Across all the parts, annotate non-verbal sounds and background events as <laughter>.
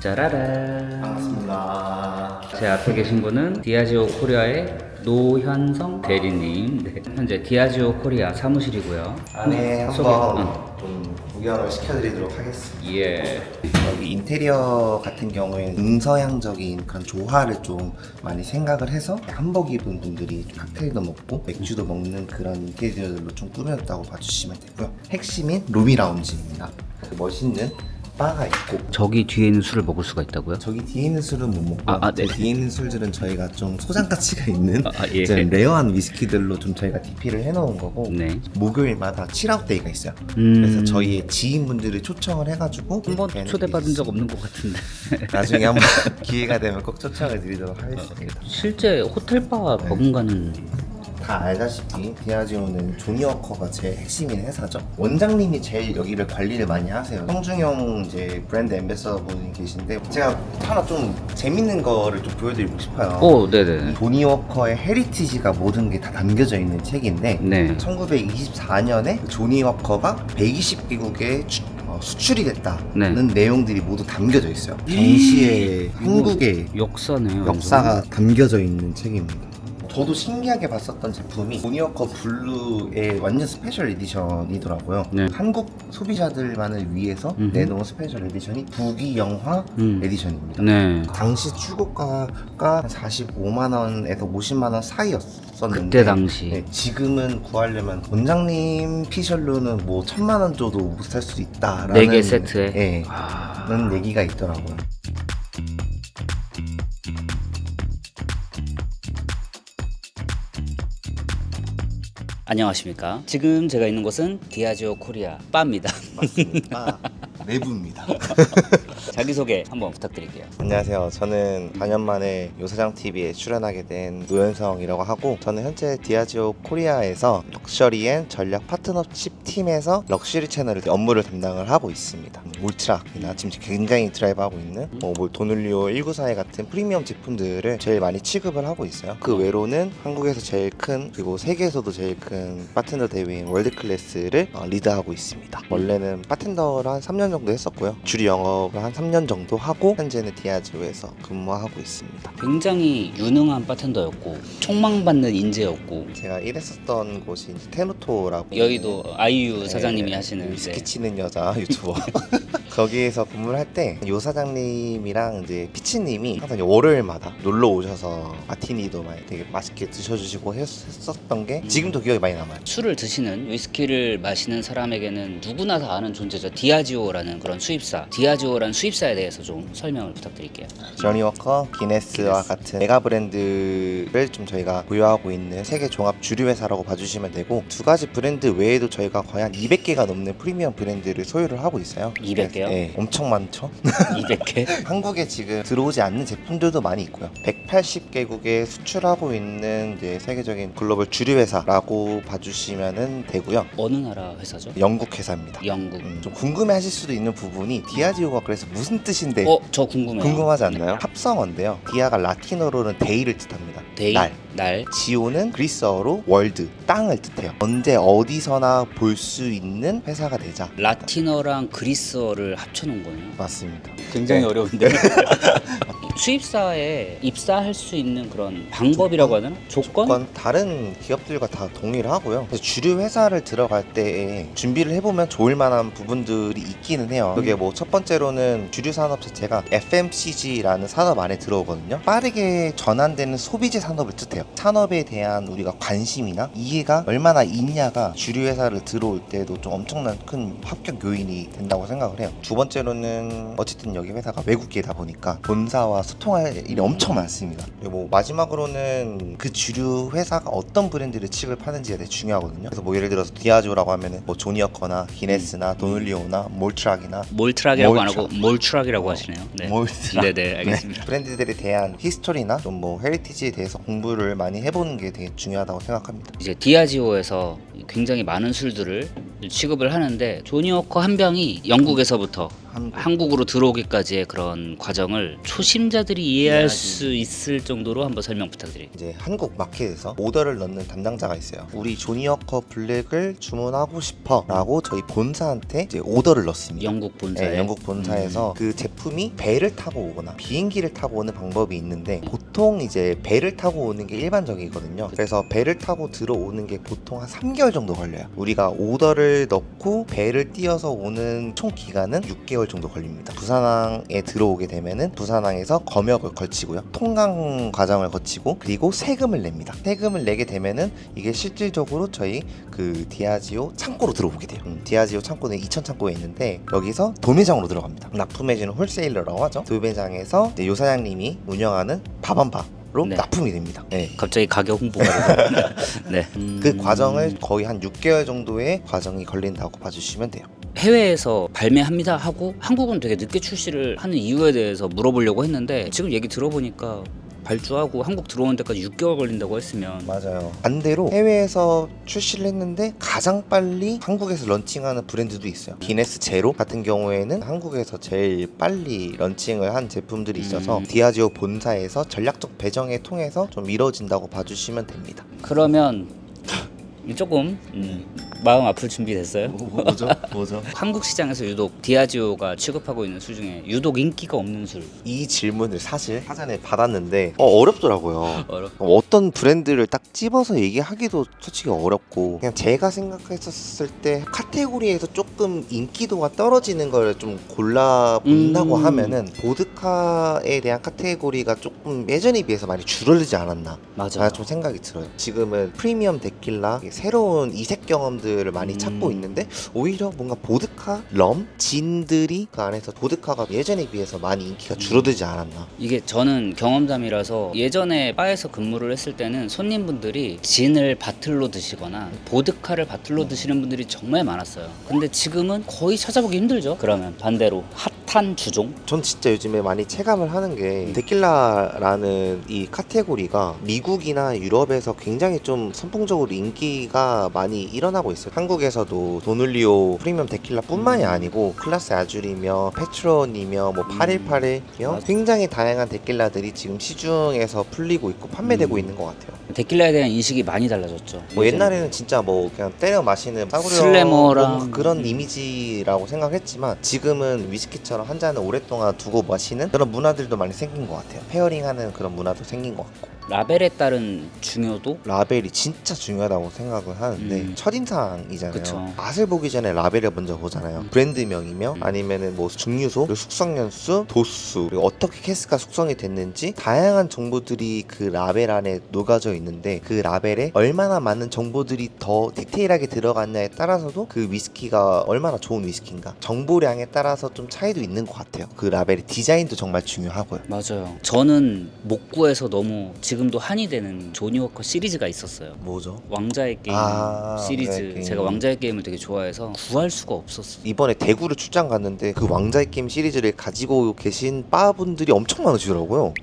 짜라란. 반갑습니다. 제 앞에 계신 분은 디아지오 코리아의 노현성 대리님. 네. 현재 디아지오 코리아 사무실이고요. 안에 소개. 한번 응. 좀 구경을 시켜드리도록 하겠습니다. 예. 여기 인테리어 같은 경우에는 음서양적인 그런 조화를 좀 많이 생각을 해서 한복 입은 분들이 좀 칵테일도 먹고 맥주도 먹는 그런 인테리어들로 좀 꾸몄다고 봐주시면 되고요. 핵심인 루비 라운지입니다. 멋있는 바가 있고 저기 뒤에 있는 술을 먹을 수가 있다고요? 저기 뒤에 있는 술은 못 먹고 아, 아, 네. 저 뒤에 있는 술들은 저희가 좀 소장 가치가 있는 아, 아, 예. 좀 레어한 위스키들로 좀 저희가 DP를 해놓은 거고 네. 목요일마다 칠아웃 데이가 있어요. 음. 그래서 저희의 지인분들을 초청을 해가지고 한번 이렇게 초대받은 적 없는 것 같은데. <laughs> 나중에 한번 <laughs> 기회가 되면 꼭 초청을 드리도록 하겠습니다. 실제 호텔바 버금가는 다 알다시피 디아지오는 조니 워커가 제일 핵심인 회사죠. 원장님이 제일 여기를 관리를 많이 하세요. 성중형 이제 브랜드 엠베서더 분이 계신데 제가 하나 좀 재밌는 거를 좀 보여드리고 싶어요. 오, 네네. 조니 워커의 헤리티지가 모든 게 다 담겨져 있는 책인데 네. 1924년에 조니 워커가 120개국에 어, 수출이 됐다는 네. 내용들이 모두 담겨져 있어요. 당시의 한국의 역사네요. 역사가 담겨져 있는 책입니다. 저도 신기하게 봤었던 제품이 모니어커 블루의 완전 스페셜 에디션이더라고요. 네. 한국 소비자들만을 위해서 음흠. 내놓은 스페셜 에디션이 부기 영화 음. 에디션입니다. 네. 당시 출고가가 45만 원에서 50만 원 사이였었는데 그때 당시. 네, 지금은 구하려면 원장님 피셜로는 뭐 천만 원 줘도 못 살 수 있다라는 네개 세트에? 예, 아, 그런 얘기가 있더라고요. 안녕하십니까. 지금 제가 있는 곳은 디아지오 코리아 바입니다. 맞습니다. <laughs> 내부입니다. <laughs> 자기소개 한번 부탁드릴게요. 안녕하세요. 저는 4년 만에 요사장 TV에 출연하게 된 노현성이라고 하고 저는 현재 디아지오 코리아에서 럭셔리 앤 전략 파트너십 팀에서 럭셔리 채널을 업무를 담당을 하고 있습니다. 몰트락이나 지금 굉장히 드라이브하고 있는 뭐몰 도눌리오 194에 같은 프리미엄 제품들을 제일 많이 취급을 하고 있어요. 그 외로는 한국에서 제일 큰 그리고 세계에서도 제일 큰 바텐더 대회인 월드 클래스를 어, 리드하고 있습니다. 원래는 바텐더를 한 3년 정도 했었고요. 주류 영업을 한 3년 정도 하고 현재는 디아지오에서 근무하고 있습니다. 굉장히 유능한 바텐더였고 총망받는 인재였고 제가 일했었던 곳이 이제 테노토라고 여의도 아이유 사장님이 네, 하시는 위스키 네. 치는 여자 <laughs> 유튜버 <laughs> 거기에서 근무를 할 때 요 사장님이랑 이제 피치님이 항상 월요일마다 놀러 오셔서 마티니도 많이 되게 맛있게 드셔주시고 했- 했었던 게 지금도 기억에 많이 남아요. 술을 드시는 위스키를 마시는 사람에게는 누구나 다 아는 존재죠. 디아지오라는 그런 수입사. 디아지오라는 수입사 에 대해서 좀 설명을 부탁드릴게요. 저니 워커, 기네스와 같은 메가 브랜드를 좀 저희가 보유하고 있는 세계 종합 주류 회사라고 봐주시면 되고 두 가지 브랜드 외에도 저희가 거의 한 200개가 넘는 프리미엄 브랜드를 소유를 하고 있어요. 200 개요? 네, 엄청 많죠. <laughs> 200개? <laughs> 한국에 지금 들어오지 않는 제품들도 많이 있고요. 180개국에 수출하고 있는 이제 세계적인 글로벌 주류 회사라고 봐주시면 되고요. 어느 나라 회사죠? 영국 회사입니다. 영국. 음, 좀 궁금해하실 수도 있는 부분이 디아지오가 그래서 무슨 뜻인데 어, 저 궁금해요. 궁금하지 않나요? 합성어인데요. 디아가 라틴어로는 데이를 뜻합니다. 데이, 날. 날. 지오는 그리스어로 월드, 땅을 뜻해요. 언제 어디서나 볼 수 있는 회사가 되자. 라틴어랑 그리스어를 합쳐놓은 거네요. 맞습니다. 굉장히 네. 어려운데. <laughs> 수입사에 입사할 수 있는 그런 방법이라고 하나? 조건? 조건 다른 기업들과 다 동의를 하고요. 그래서 주류 회사를 들어갈 때 준비를 해보면 좋을 만한 부분들이 있기는 해요. 그게 뭐 첫 번째로는 주류 산업 자체가 FMCG라는 산업 안에 들어오거든요. 빠르게 전환되는 소비재 산업을 뜻해요. 산업에 대한 우리가 관심이나 이해가 얼마나 있냐가 주류 회사를 들어올 때도 좀 엄청난 큰 합격 요인이 된다고 생각을 해요. 두 번째로는 어쨌든 여기 회사가 외국계다 보니까 본사와 소통할 일이 엄청 많습니다. 그리고 뭐 마지막으로는 그 주류 회사가 어떤 브랜드를 취급하는지가 되게 중요하거든요. 그래서 뭐 예를 들어서 디아조라고 하면은 뭐 조니어커나 기네스나 도눌리오나 몰트락이나 몰트락이라고 안 몰트락. 하고 몰트락이라고 하시네요. 네. 몰트락. 네네, 알겠습니다. 네. 브랜드들에 대한 히스토리나 좀 뭐 헤리티지에 대해서 공부를 많이 해보는 게 되게 중요하다고 생각합니다. 이제 디아지오에서 굉장히 많은 술들을 취급을 하는데 조니워커 한 병이 영국에서부터 한국. 한국 으로 들어오기까지의 그런 과정을 초심자들이 이해할 이해하기. 수 있을 정도로 한번 설명 부탁드립니다. 이제 한국 마켓에서 오더를 넣는 담당자가 있어요. 우리 조니어커 블랙을 주문하고 싶어라고 저희 본사한테 이제 오더를 넣습니다. 영국 본사에 네, 영국 본사에서 그 제품이 배를 타고 오거나 비행기를 타고 오는 방법이 있는데 보통 이제 배를 타고 오는 게 일반적이거든요. 그래서 배를 타고 들어오는 게 보통 한 3개월 정도 걸려요. 우리가 오더를 넣고 배를 띄어서 오는 총 기간은 6개월 정도 걸립니다. 부산항에 들어오게 되면은 부산항에서 검역을 걸치고요. 통관 과정을 거치고 그리고 세금을 냅니다. 세금을 내게 되면은 이게 실질적으로 저희 그 디아지오 창고로 들어오게 돼요. 음, 디아지오 창고는 2천 창고에 있는데 여기서 도매장으로 들어갑니다. 납품해주는 홀세일러라고 하죠. 도매장에서 요 사장님이 운영하는 밥한바로 네. 납품이 됩니다. 네. 갑자기 가격 홍보가 돼서 <laughs> 네. 음, 그 과정을 거의 한 6개월 정도의 과정이 걸린다고 봐주시면 돼요. 해외에서 발매합니다 하고 한국은 되게 늦게 출시를 하는 이유에 대해서 물어보려고 했는데 지금 얘기 들어보니까 발주하고 한국 들어오는 데까지 6개월 걸린다고 했으면 맞아요. 반대로 해외에서 출시를 했는데 가장 빨리 한국에서 런칭하는 브랜드도 있어요. 기네스 제로 같은 경우에는 한국에서 제일 빨리 런칭을 한 제품들이 있어서 음. 디아지오 본사에서 전략적 배정에 통해서 좀 이루어진다고 봐주시면 됩니다. 그러면 조금 음, 마음 아플 준비 됐어요? 뭐죠? 뭐죠? <laughs> 한국 시장에서 유독 디아지오가 취급하고 있는 술 중에 유독 인기가 없는 술 이 질문을 사실 사전에 받았는데 어, 어렵더라고요. <laughs> 어려. 어떤 브랜드를 딱 집어서 얘기하기도 솔직히 어렵고 그냥 제가 생각했었을 때 카테고리에서 조금 인기도가 떨어지는 걸 좀 골라본다고 음. 하면은 보드카에 대한 카테고리가 조금 예전에 비해서 많이 줄어들지 않았나 맞아. 아, 좀 생각이 들어요. 지금은 프리미엄 데킬라 새로운 이색 경험들 을 많이 음. 찾고 있는데 오히려 뭔가 보드카, 럼, 진들이 그 안에서 보드카가 예전에 비해서 많이 인기가 음. 줄어들지 않았나. 이게 저는 경험담이라서 예전에 바에서 근무를 했을 때는 손님분들이 진을 바틀로 드시거나 보드카를 바틀로 드시는 분들이 정말 많았어요. 근데 지금은 거의 찾아보기 힘들죠. 그러면 반대로 핫 한 주종 전 진짜 요즘에 많이 체감을 하는 게 데킬라라는 이 카테고리가 미국이나 유럽에서 굉장히 좀 선풍적으로 인기가 많이 일어나고 있어요. 한국에서도 도눌리오 프리미엄 데킬라뿐만이 음. 아니고 클라스 아줄이며 페트론이며 뭐 음. 818이며 맞아. 굉장히 다양한 데킬라들이 지금 시중에서 풀리고 있고 판매되고 음. 있는 것 같아요. 데킬라에 대한 인식이 많이 달라졌죠. 뭐. 옛날에는 진짜 뭐 그냥 때려 마시는 싸구려 슬래머랑 뭐 그런 음. 이미지라고 생각했지만 지금은 위스키처럼 한 잔을 오랫동안 두고 마시는 그런 문화들도 많이 생긴 것 같아요. 페어링하는 그런 문화도 생긴 것 같고 라벨에 따른 중요도 라벨이 진짜 중요하다고 생각을 하는데 음. 첫인상이잖아요. 그쵸. 맛을 보기 전에 라벨을 먼저 보잖아요. 음. 브랜드명이며 음. 아니면은 뭐 증류소, 그리고 숙성연수, 도수, 그리고 어떻게 캐스가 숙성이 됐는지 다양한 정보들이 그 라벨 안에 녹아져 있는데 그 라벨에 얼마나 많은 정보들이 더 디테일하게 들어갔냐에 따라서도 그 위스키가 얼마나 좋은 위스키인가 정보량에 따라서 좀 차이도 있는 것 같아요. 그 라벨의 디자인도 정말 중요하고요. 맞아요. 저는 못 구해서 너무 지금 도 한이 되는 조니 워커 시리즈가 있었어요. 뭐죠? 왕자의 게임 아, 시리즈 왕자의 게임. 제가 왕자의 게임을 되게 좋아해서 구할 수가 없었어. 이번에 대구를 출장 갔는데 그 왕자의 게임 시리즈를 가지고 계신 바분들이 엄청 많으시더라고요.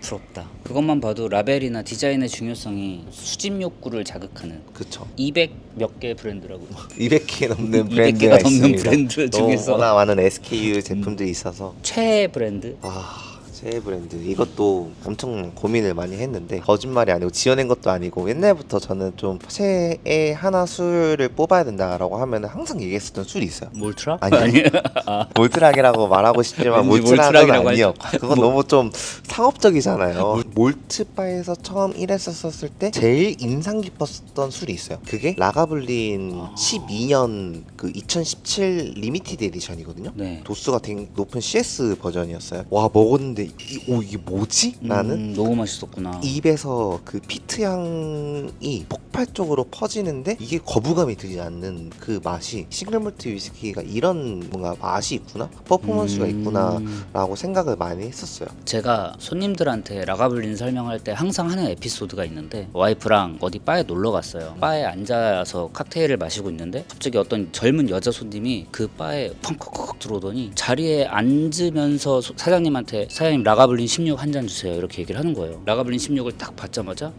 부럽다. 그것만 봐도 라벨이나 디자인의 중요성이 수집 욕구를 자극하는 그쵸. 200 몇 개 브랜드라고. <laughs> 200개 넘는 200 브랜드가 개가 넘는 있습니다. 브랜드 중에서 워낙 많은 SKU 제품들이 있어서 최애 브랜드. 아 최애 브랜드 이것도 엄청 고민을 많이 했는데 거짓말이 아니고 지어낸 것도 아니고 옛날부터 저는 좀 최애 하나 술을 뽑아야 된다라고 하면 항상 얘기했었던 술이 있어요. 몰트라? 아니요. <laughs> 몰트락이라고 말하고 싶지만 왠지 몰트락은 몰트락이라고 아니요. 그건 뭐- 너무 좀 상업적이잖아요. 몰트바에서 처음 일했었을 때 제일 인상 깊었던 술이 있어요. 그게 라가블린 아. 12년 그 2017 리미티드 에디션이거든요. 네. 도수가 되게 높은 CS 버전이었어요. 와 먹었는데 이, 오 이게 뭐지? 나는 음, 너무 맛있었구나. 입에서 그 피트 향이 폭발적으로 퍼지는데 이게 거부감이 들지 않는 그 맛이 싱글몰트 위스키가 이런 뭔가 맛이 있구나 퍼포먼스가 음, 있구나라고 생각을 많이 했었어요. 제가 손님들한테 라가블린 설명할 때 항상 하는 에피소드가 있는데 와이프랑 어디 바에 놀러 갔어요. 바에 앉아서 칵테일을 마시고 있는데 갑자기 어떤 젊은 여자 손님이 그 바에 펑컥컥 들어오더니 자리에 앉으면서 소- 사장님한테 사장님 라가블린 16 한 잔 주세요 이렇게 얘기를 하는 거예요. 라가블린 16을 딱 받자마자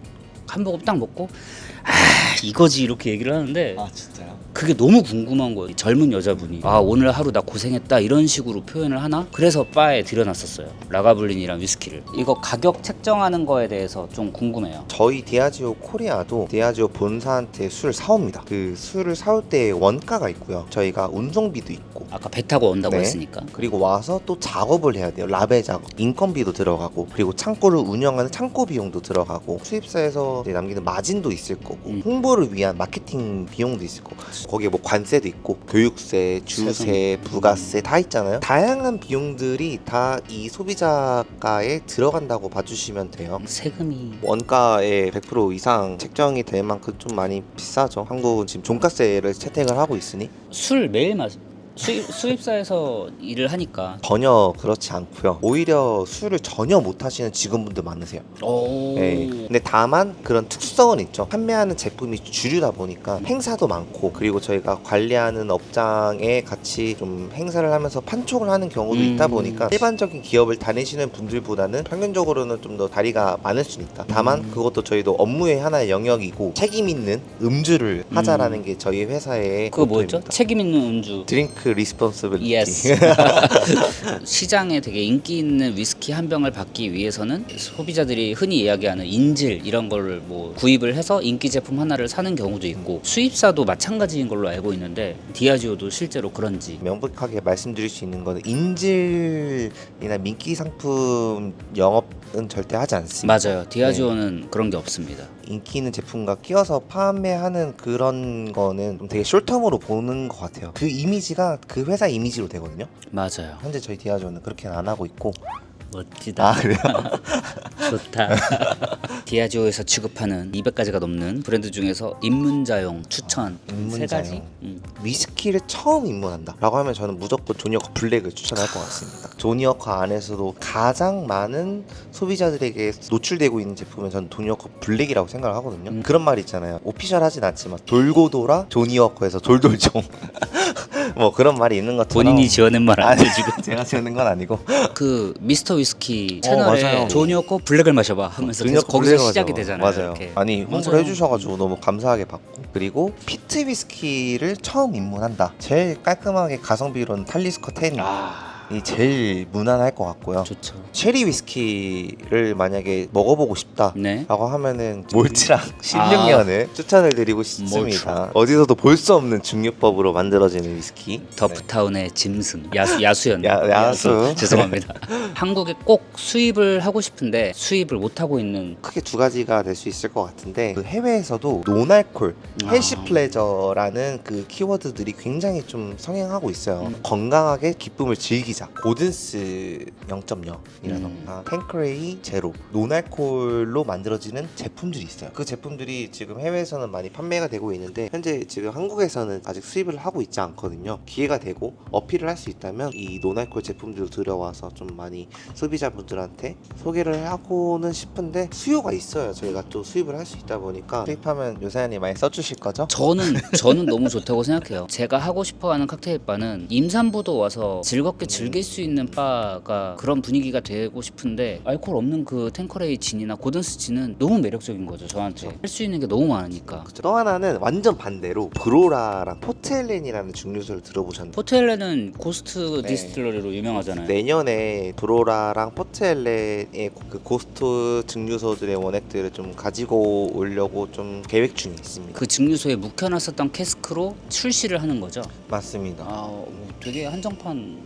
햄버거 딱 먹고 아 이거지 이렇게 얘기를 하는데 진짜요? 그게 너무 궁금한 거예요. 이 젊은 여자분이 아 오늘 하루 나 고생했다 이런 식으로 표현을 하나? 그래서 바에 들여놨었어요. 라가블린이랑 위스키를. 이거 가격 책정하는 거에 대해서 좀 궁금해요. 저희 디아지오 코리아도 디아지오 본사한테 술을 사옵니다. 그 술을 사올 때 원가가 있고요. 저희가 운송비도 있고 아까 배 타고 온다고 네. 했으니까. 그리고 와서 또 작업을 해야 돼요. 라벨 작업, 인건비도 들어가고 그리고 창고를 운영하는 창고 비용도 들어가고 수입사에서 남기는 마진도 있을 거고 음. 홍보를 위한 마케팅 비용도 있을 거고 거기에 뭐 관세도 있고 교육세, 주세. 부가세 다 있잖아요. 다양한 비용들이 다 이 소비자가에 들어간다고 봐주시면 돼요. 세금이 원가의 100% 이상 책정이 될 만큼 좀 많이 비싸죠. 한국은 지금 종가세를 채택을 하고 있으니 술 매일 마시 수입, 수입사에서 일을 하니까 전혀 그렇지 않고요. 오히려 술을 전혀 못 하시는 직원분들 많으세요. 오 네. 근데 다만 그런 특성은 있죠. 판매하는 제품이 주류다 보니까 행사도 많고 그리고 저희가 관리하는 업장에 같이 좀 행사를 하면서 판촉을 하는 경우도 음. 있다 보니까 일반적인 기업을 다니시는 분들보다는 평균적으로는 좀 더 다리가 많을 수는 있다. 다만 음. 그것도 저희도 업무의 하나의 영역이고 책임 있는 음주를 음. 하자라는 게 저희 회사의 그거 뭐였죠? 모토입니다. 책임 있는 음주 드링크 리스폰스빌리티. 예스. <laughs> 시장에 되게 인기 있는 위스키 한 병을 받기 위해서는 소비자들이 흔히 이야기하는 인질 이런 거를 뭐 구입을 해서 인기 제품 하나를 사는 경우도 있고 수입사도 마찬가지인 걸로 알고 있는데 디아지오도 실제로 그런지 명백하게 말씀드릴 수 있는 거는 인질이나 민기 상품 영업은 절대 하지 않습니다. 맞아요. 디아지오는 그런 게 없습니다. 인기 있는 제품과 끼워서 판매하는 그런 거는 좀 되게 숄텀으로 보는 것 같아요. 그 이미지가 그 회사 이미지로 되거든요. 맞아요. 현재 저희 디아조는 그렇게는 안 하고 있고. 멋지다. 아 그래요? <laughs> 좋다. 디아지오에서 취급하는 200가지가 넘는 브랜드 중에서 입문자용 추천 세 입문자용. 가지. 음. 위스키를 처음 입문한다라고 하면 저는 무조건 조니어커 블랙을 추천할 것 같습니다. 조니어커 안에서도 가장 많은 소비자들에게 노출되고 있는 제품은 저는 조니어커 블랙이라고 생각을 하거든요. 음. 그런 말 있잖아요. 오피셜하진 않지만 돌고 돌아 조니어커에서 돌돌종 <laughs> <laughs> 뭐 그런 말이 있는 것처럼 본인이 지어낸 말 아니, 아니에요 지금. <laughs> 제가 지어낸 건 아니고 <laughs> 그 미스터 위스키 어, 채널에 맞아요. 조니어코 블랙을 마셔봐 하면서 계속 거기서 블랙을 시작이 하죠. 되잖아요. 맞아요. 이렇게. 아니 홍보를 맞아요. 해주셔가지고 너무 감사하게 받고 그리고 피트 위스키를 처음 입문한다. 제일 깔끔하게 가성비로는 탈리스커 10 이아 제일 무난할 것 같고요. 좋죠. 체리 위스키를 만약에 먹어보고 싶다. 네. 라고 하면은 몰치랑 16년을 추천을 드리고 싶습니다. 몰추. 어디서도 볼 수 없는 중류법으로 만들어지는 위스키. 더프타운의 짐승 야수 야수였네. 네. 야- 야수. <laughs> 죄송합니다. 한국에 꼭 수입을 하고 싶은데 수입을 못 하고 있는 크게 두 가지가 될 수 있을 것 같은데 그 해외에서도 노알콜, 아. 헬시 플레저라는 그 키워드들이 굉장히 좀 성행하고 있어요. 음. 건강하게 기쁨을 즐기자. 고든스 0.0이라던가 음. 탱크레이 제로, 노알콜로 만들어지는 제품들이 있어요. 그 제품들이 지금 해외에서는 많이 판매가 되고 있는데 현재 지금 한국에서는 아직 수입을 하고 있지 않거든요. 기회가 되고 어필을 할 수 있다면 이 노알콜 제품들 들어와서 좀 많이 소비자분들한테 소개를 하고는 싶은데 수요가 있어요. 저희가 또 수입을 할 수 있다 보니까 수입하면 요사연이 많이 써주실 거죠? 저는 저는 <laughs> 너무 좋다고 생각해요. 제가 하고 싶어하는 칵테일 바는 임산부도 와서 즐겁게 즐길 수 있는 바가 그런 분위기가 되고 싶은데 알코올 없는 그 탱커레이 진이나 고든스 진은 너무 매력적인 거죠 저한테 할 수 있는 게 너무 많으니까. 그쵸. 또 하나는 완전 반대로 브로라랑 포텔렌이라는 중류소를 들어보셨나요? 포텔레는 고스트 네. 디스틸러리로 유명하잖아요. 내년에 브로라랑 포텔렌의 그 고스트 증류소들의 원액들을 좀 가지고 오려고 좀 계획 중에 있습니다. 그 증류소에 묵혀놨었던 캐스크로 출시를 하는 거죠. 맞습니다. 아, 오, 되게 한정판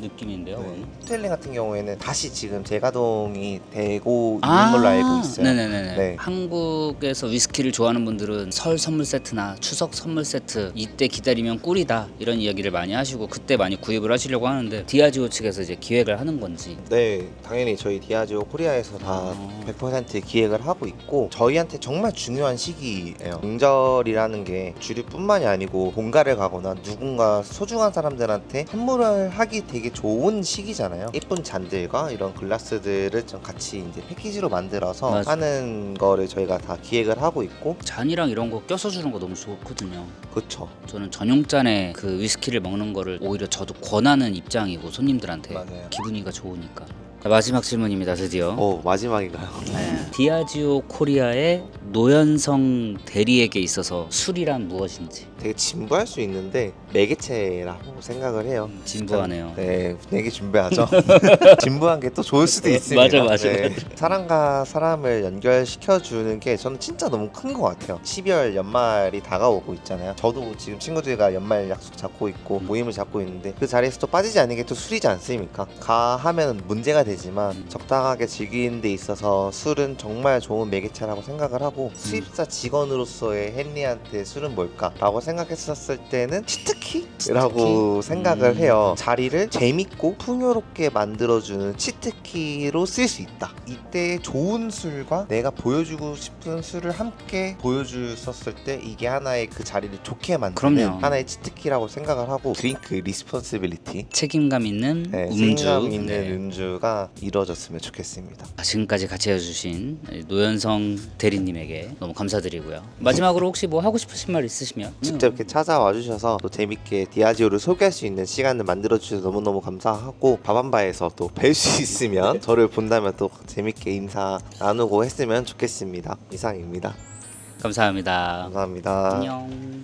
느낌인데요. 네. 포텔렌 같은 경우에는 다시 지금 재가동이 되고 있는 걸로 알고 있어요. 아, 네네네. 네. 한국에서 위스키를 좋아하는 분들은 설 선물 세트나 추석 선물 세트 이때 기다리면 꿀이다 이런 이야기를 많이 하시고 그때 많이 구입을 하시려고 하는데 디아지오 측에서 이제 기획을 하는 건지 네, 당연히 저희 디아지오 코리아에서 다 아. 100% 기획을 하고 있고 저희한테 정말 중요한 시기예요. 명절이라는 게 주류뿐만이 아니고 본가를 가거나 누군가 소중한 사람들한테 선물을 하기 되게 좋은 시기잖아요. 예쁜 잔들과 이런 글라스들을 좀 같이 이제 패키지로 만들어서 맞아. 하는 거를 저희가 다 기획을 하고 있고 잔이랑 이런 거 껴서 주는 거 너무 좋거든요. 그쵸 저는 전용 잔에 그 위스키를 먹는 거를 오히려 저도 권하는 입장이고 손님들한테 맞아요. 기분이가 좋으니까 자, 마지막 질문입니다. 드디어. 오 마지막인가요? 네. 디아지오 코리아의 노현성 대리에게 있어서 술이란 무엇인지 되게 진부할 수 있는데 매개체라고 생각을 해요. 진부하네요. 네, 되게 준비하죠. <laughs> <laughs> 진부한 게 또 좋을 수도 있습니다. 맞아, 맞아, 네. 사람과 사람을 연결시켜 주는 게 저는 진짜 너무 큰 것 같아요. 12월 연말이 다가오고 있잖아요. 저도 지금 친구들과 연말 약속 잡고 있고 모임을 잡고 있는데 그 자리에서 또 빠지지 않는 게 또 술이지 않습니까? 가 하면 문제가 되지 만 적당하게 즐기는 데 있어서 술은 정말 좋은 매개체라고 생각을 하고 수입사 직원으로서의 헨리한테 술은 뭘까라고 생각했었을 때는 치트키라고 생각을 음. 해요. 자리를 재밌고 풍요롭게 만들어주는 치트키로 쓸 수 있다. 이때 좋은 술과 내가 보여주고 싶은 술을 함께 보여줬었을 때 이게 하나의 그 자리를 좋게 만드는 그럼요. 하나의 치트키라고 생각을 하고 드링크 리스폰시빌리티 책임감 있는 네, 음주. 책임감 있는 네. 음주가 이루어졌으면 좋겠습니다. 아, 지금까지 같이 해주신 노현성 대리님에게 너무 감사드리고요. 마지막으로 혹시 뭐 하고 싶으신 말 있으시면 직접 이렇게 찾아와 주셔서 또 재밌게 디아지오를 소개할 수 있는 시간을 만들어 주셔서 너무너무 감사하고 밥한바에서 또 뵐 수 <laughs> 있으면 저를 본다면 또 재밌게 인사 나누고 했으면 좋겠습니다. 이상입니다. 감사합니다. 감사합니다. 안녕.